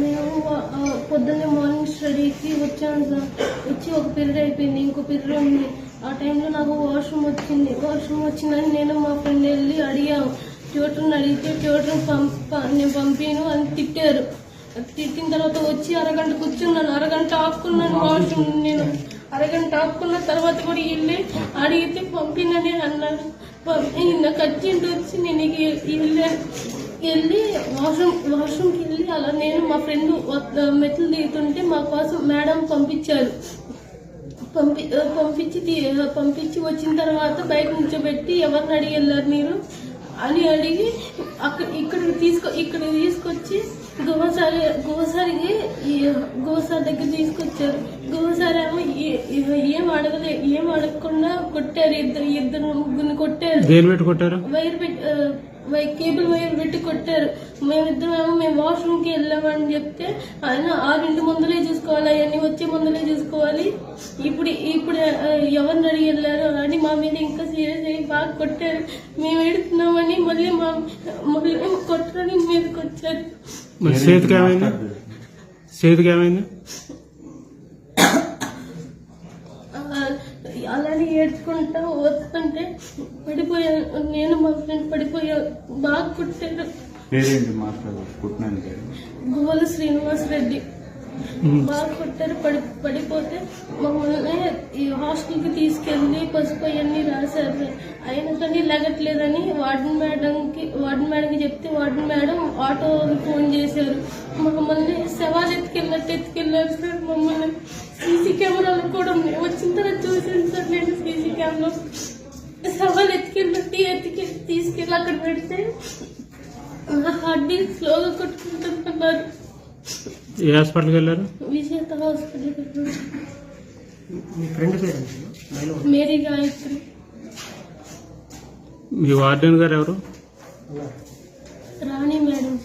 మేము పొద్దున్నే మార్నింగ్ స్టడీకి వచ్చాను సార్. వచ్చి ఒక పీరియడ్ అయిపోయింది ఇంకో పీరియడ్ ఉంది. ఆ టైంలో నాకు వాష్రూమ్ వచ్చింది. వాష్రూమ్ వచ్చిందని నేను మా ఫ్రెండ్ వెళ్ళి అడిగాము ట్యూటర్ని అడిగితే ట్యూటర్ పంప నేను పంపాను అని తిట్టారు. తిట్టిన తర్వాత వచ్చి అరగంట కూర్చున్నాను. అరగంట ఆపుకున్నాను వాష్రూమ్ నేను. అరగంట ఆపుకున్న తర్వాత కూడా వెళ్ళి అడిగితే పంపినని అన్నాను. పంపి నాకు అర్జెంట్ వచ్చి నేను వెళ్ళాను వెళ్ళి వాష్రూమ్ వాష్రూమ్కి వెళ్ళి అలా నేను మా ఫ్రెండ్ మెట్లు దిగుతుంటే మా కోసం మేడం పంపించారు. పంపి పంపించి పంపించి వచ్చిన తర్వాత బయట నుంచోబెట్టి ఎవరిని అడిగి వెళ్ళారు మీరు? అని అడిగి అక్కడ ఇక్కడికి తీసుకో ఇక్కడ తీసుకొచ్చి గోసారి గోసారికి గోసారి దగ్గర తీసుకొచ్చారు. గోసారి ఏమో ఏ- అడగలే ఏం అడగకుండా కొట్టారు ఇద్దరు ఇద్దరు ముగ్గురిని కొట్టారు. వైర్ పెట్టి ఆ, వై కేబుల్ వైర్ పెట్టి కొట్టారు. మేమిద్దరం మేము వాష్రూమ్కి వెళ్ళామని చెప్తే ఆయన ఆరింటి ముందులే చూసుకోవాలి అవన్నీ వచ్చే ముందులే చూసుకోవాలి. ఇప్పుడు ఇప్పుడు ఆ, ఎవరిని అడిగి వెళ్ళారు? అని మా మీద ఇంకా సీరియస్ అయ్యి బాగా కొట్టారు. మేము ఎడుతున్నామని మళ్ళీ మా మళ్ళీ కొట్టడానికి మీదకి వచ్చారు. చేతికి ఏమైంది? చేతికి ఏమైంది ఆ, అలానే ఏడ్చుకుంటా వస్తుంటే పడిపోయాను నేను మా ఫ్రెండ్ పడిపోయా బాగా కొట్టారు పేరేంటి శ్రీనివాస్ రెడ్డి. బాగా కొట్టారు పడి పడిపోతే మమ్మల్ని ఈ హాస్టల్కి తీసుకెళ్ళి పసుపు అవన్నీ రాశారు. అయినా కానీ లగట్లేదని వార్డెన్ మేడంకి వార్డెన్ మేడంకి చెప్తే వార్డెన్ మేడం ఆటో ఫోన్ చేశారు. మమ్మల్ని శవాలు ఎత్తుకెళ్ళట్టు ఎత్తుకెళ్ళారు సార్ మమ్మల్ని సీసీ కెమెరాలు కూడా ఉన్నాయి. వచ్చిన తర్వాత సీసీ కెమెరా శవాలు ఎత్తుకెళ్ళట్టు ఎత్తుకి తీసుకెళ్ళి అక్కడ పెడితే నా హార్ట్ బీట్ స్లోగా కొట్టుకుంటున్నారు ఏ హాస్పిటల్కి వెళ్ళారు విజేత హాస్పిటల్ మీ ఫ్రెండ్ పేరు నేను మేరీ గాయత్రి మీ వార్డెన్ గారు ఎవరు రాణి మేడం